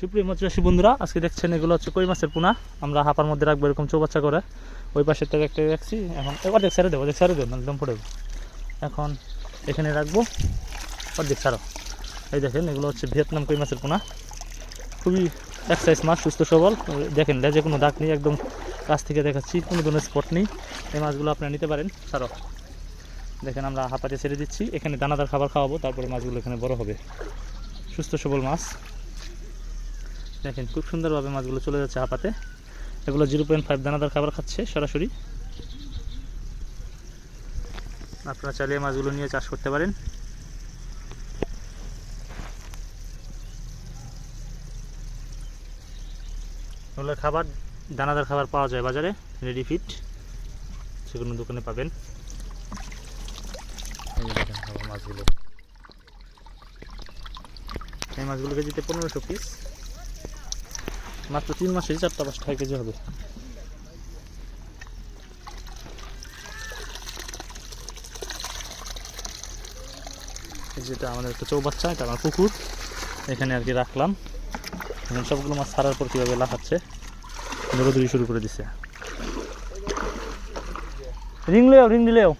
সুপ্রিয় মৎস্যচাষী বন্ধুরা, আজকে দেখছেন এগুলো হচ্ছে কই মাছের পোনা। আমরা হাপার মধ্যে রাখব এরকম চৌবাচ্চা করে। ওই থেকে একটা রাখছি। এখন অর্ধেক ছেড়ে দেবো, অর্ধেক ছেড়ে দেবো একদম পড়ে এখন এখানে রাখব অর্ধেক ছাড়ো। এই দেখেন, এগুলো হচ্ছে ভিয়েতনাম কই মাছের পোনা। খুবই এক্সাইজ মাছ, সুস্থ সবল। দেখেন লেজে কোনো দাগ নেই, একদম কাছ থেকে দেখাচ্ছি, কোনো ধরনের স্পট নেই। এই মাছগুলো আপনারা নিতে পারেন, ছাড়ো। দেখেন, আমরা হাঁপাতে ছেড়ে দিচ্ছি। এখানে দানাদার খাবার খাওয়াবো, তারপরে মাছগুলো এখানে বড় হবে। সুস্থ সবল মাছ। দেখেন, খুব সুন্দরভাবে মাছগুলো চলে যাচ্ছে হাঁপাতে। এগুলো জিরো পয়েন্ট ফাইভ দানাদার খাবার খাচ্ছে সরাসরি। আপনারা এই মাছগুলো নিয়ে চাষ করতে পারেন। এগুলোর খাবার, দানাদার খাবার পাওয়া যায় বাজারে রেডি ফিট যে কোনো দোকানে পাবেন। মাছগুলো। এই মাছগুলো কেজিতে পনেরোশো পিস মাত্র তিন মাসে চারটা পাঁচ পাঁচটা কেজি হবে। যেটা আমাদের একটা চৌবাচ্চা, এটা আমার পুকুর এখানে আর কি রাখলাম। এখন সবগুলো মাছ ছাড়ার পর কীভাবে লাফাচ্ছে দৌড়াদৌড়ি শুরু করে দিছে। রিং লেও রিং দিলেও।